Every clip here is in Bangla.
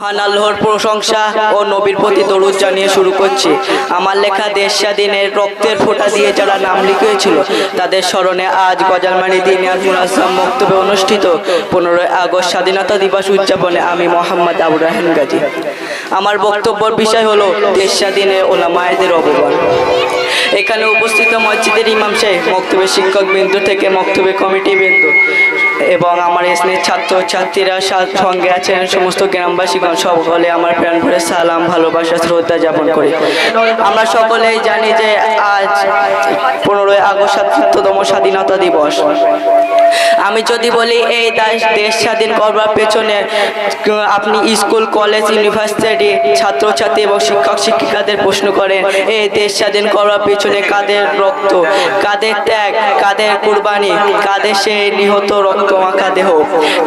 মহান আল্লাহর প্রশংসা ও নবীর প্রতি দরুদ জানিয়ে শুরু করছি। আমার লেখা দেশ স্বাধীনের রক্তের ফোঁটা দিয়ে যারা নাম লিখিয়েছিল, তাদের স্মরণে আজ গজালমানি দিন মুনাজাম বক্তব্যে অনুষ্ঠিত পনেরোই আগস্ট স্বাধীনতা দিবস উদযাপনে আমি মোহাম্মদ আবুর রাহান গাজী। আমার বক্তব্যের বিষয় হলো দেশ স্বাধীনে ওলামায়েদের অবদান এখানে উপস্থিত মসজিদের ইমাম সাহেব মক্তব্য শিক্ষক বিন্দু থেকে মক্তব্য কমিটি বিন্দু। এবং আমার স্নেহ ছাত্র ছাত্রীরা সঙ্গে আছেন, সমস্ত গ্রামবাসীগণ সকলে আমার প্রাণ ভরে সালাম, ভালোবাসা, শ্রদ্ধা যাপন করি। আমরা সকলেই জানি যে আজ পনেরোই আগস্ট সাততম স্বাধীনতা দিবস। আমি যদি বলি, এই দেশ দেশ স্বাধীন করবার পেছনে আপনি স্কুল, কলেজ, ইউনিভার্সিটি, ছাত্রছাত্রী এবং শিক্ষক, শিক্ষিকাদের প্রশ্ন করেন, এই দেশ স্বাধীন করবার পেছনে কাদের রক্ত? কাদের ত্যাগ? কাদের কুরবানি? কাদের সেই নিহত রক্ত মাখা দেহ?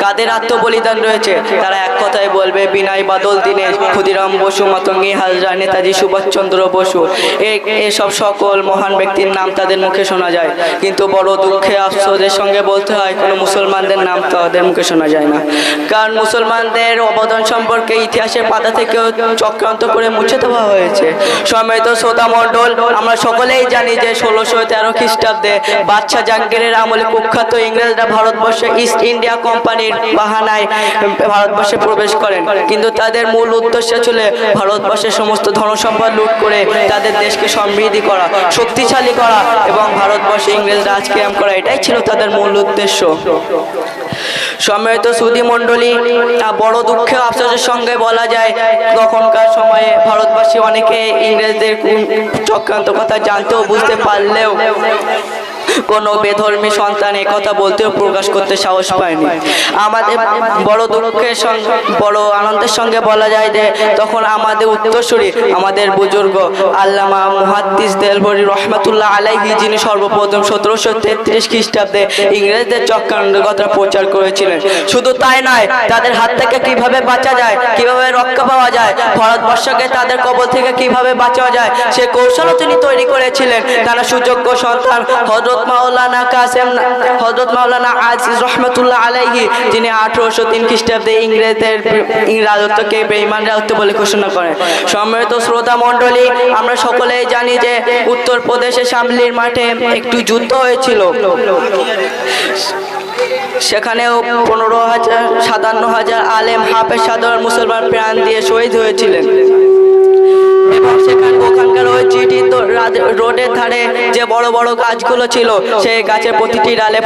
কাদের আত্মবলিদান রয়েছে? তারা এক কথায় বলবে, বিনয় বাদল, দীনেশ, ক্ষুদিরাম বসু, মাতঙ্গী হাজরা, নেতাজি সুভাষচন্দ্র বসু। এসব সকল মহান ব্যক্তির নাম তাদের মুখে শোনা যায়। কিন্তু বড় দুঃখে, আফসোসের সঙ্গে বলতে হয় কোনো মুসলমানদের নাম তাদের মুখে শোনা যায় না। কারণ মুসলমানদের অবদান সম্পর্কে ইতিহাসের পাতা থেকেও চক্রান্ত করে মুছে দেওয়া হয়েছে। সময়ত শ্রোতা মণ্ডল, আমরা সকলেই জানি যে ষোলোশো তেরো খ্রিস্টাব্দে বাদশাহ জাহাঙ্গীরের আমলে কুখ্যাত ইংরেজরা ভারতবর্ষে ইস্ট ইন্ডিয়া কোম্পানির বাহানায় ভারতবর্ষে প্রবেশ করেন। কিন্তু তাদের মূল উদ্দেশ্য ছিল ভারতবর্ষের সমস্ত ধনসম্পদ লুট করে তাদের দেশকে সমৃদ্ধি করা, শক্তিশালী করা এবং ভারতবর্ষে ইংরেজরা আজকে কায়েম করা, এটাই ছিল তাদের মূল উদ্দেশ্য। সম্মানিত সুদি মণ্ডলী বড় দুঃখে আফসোসের সঙ্গে বলা যায়, তখনকার সময়ে ভারতবাসী অনেকে ইংরেজদের চক্রান্ত কথা জানতেও বুঝতে পারলেও কোনো বেধর্মী সন্তান কথা বলতেও প্রকাশ করতে সাহস পায়নি। আমাদের বড় দুঃখের সঙ্গে বড় আনন্দের সঙ্গে বলা যায় যে তখন আমাদের উত্তরসূরি আমাদের বুজুর্গ আল্লামা মুহাদ্দিস দেলভরি রহমাতুল্লাহ আলাইহি যিনি সর্বপ্রথম সতেরোশো তেত্রিশ খ্রিস্টাব্দে ইংরেজদের চক্রান্তের কথা প্রচার করেছিলেন। শুধু তাই নয় তাদের হাত থেকে কীভাবে বাঁচা যায় কীভাবে রক্ষা পাওয়া যায় ভারতবর্ষকে তাদের কবল থেকে কীভাবে বাঁচানো যায় সে কৌশলও তিনি তৈরি করেছিলেন। তারা সুযোগ্য সন্তান হজরত মাওলানা কাসেম হজরত মাওলানা আজিজ রহমতুল্লাহ আলাইহি আঠারোশো তিন খ্রিস্টাব্দে ইংরেজদের রাজত্বকে বেঈমান রাজত্ব বলে ঘোষণা করেন। সম্মানিত শ্রোতা মণ্ডলী, আমরা সকলেই জানি যে উত্তরপ্রদেশে শামলির মাঠে একটু যুদ্ধ হয়েছিল। সেখানেও পনেরো হাজার, সাতান্ন হাজার আলেম হাফেজ সাধারণ মুসলমান প্রাণ দিয়ে শহীদ হয়েছিলেন। এবং সেখানে ওখানকার ওই চিঠি রোডের ধারে যে বড় বড় গাছগুলো ছিল, সেই গাছের প্রতিটি ডালে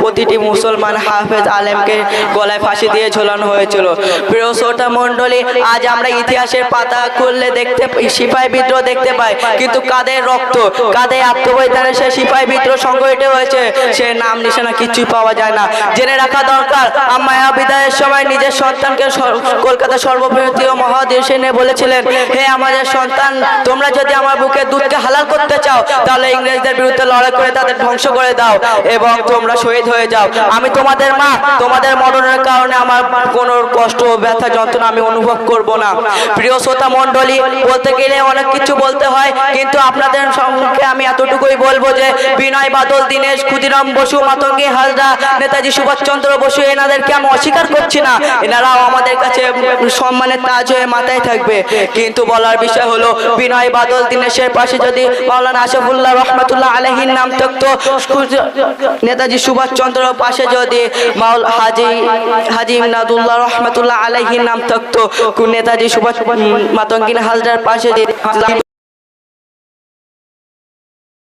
প্রতিটি মুসলমান হাফেজ আলেমকে গলায় ফাঁসি দিয়ে ঝোলানো হয়েছিল। প্রিয় শ্রোতা মণ্ডলী, আজ আমরা ইতিহাসের পাতা খুললে দেখতে সিপাহী বিদ্রোহ দেখতে পাই, কিন্তু কাদের রক্ত, কাদের আত্মবলিদানে সে সিপাহী বিদ্রোহ সংগঠিত হয়েছে, সে নাম নিশানা কিছুই পাওয়া যায় না। জেনে রাখা দরকার আম্মায়া বিদায়ের সময় নিজের সন্তানকে কলকাতা সর্বভারতীয় মহাদেশে নিয়ে বলেছিলেন, হে আমাদের সন্তান, তোমরা যদি আমার বুকে দুধকে হালাল করতে চাও, তাহলে ইংরেজদের বিরুদ্ধে লড়াই করে তাদের ধ্বংস করে দাও এবং তোমরা শহীদ হয়ে যাও। আমি তোমাদের মা, তোমাদের মরণের কারণে আমার কোনো কষ্ট, ব্যথা, যন্ত্রণা আমি অনুভব করব না। প্রিয় শ্রোতা মণ্ডলী, বলতে গেলে অনেক কিছু বলতে হয়, কিন্তু আপনাদের সঙ্গে আমি এতটুকুই বলব যে বিনয় বাদল, দীনেশ, ক্ষুদিরাম বসু, মাতঙ্গী হাজরা নেতাজি সুভাষচন্দ্র বসু, এনাদেরকে আমি অস্বীকার করছি না। এনারাও আমাদের কাছে সম্মানের তাজ হয়ে মাথায় থাকবে। কিন্তু বলার বিষয় হলো, বিনয় বাদল, দীনেশের পাশে যদি মাওলানা আশফুল্লাহ রহমতুল্লাহ আলহীর নাম থাকতো। নেতাজি সুভাষচন্দ্র পাশে যদি মাউল হাজি হাজি ইমনাদুল্লাহ রহমতুল্লাহ আলহীর নাম থাকতো। নেতাজি সুভাষ মাতঙ্গিন হাজরার পাশে যদি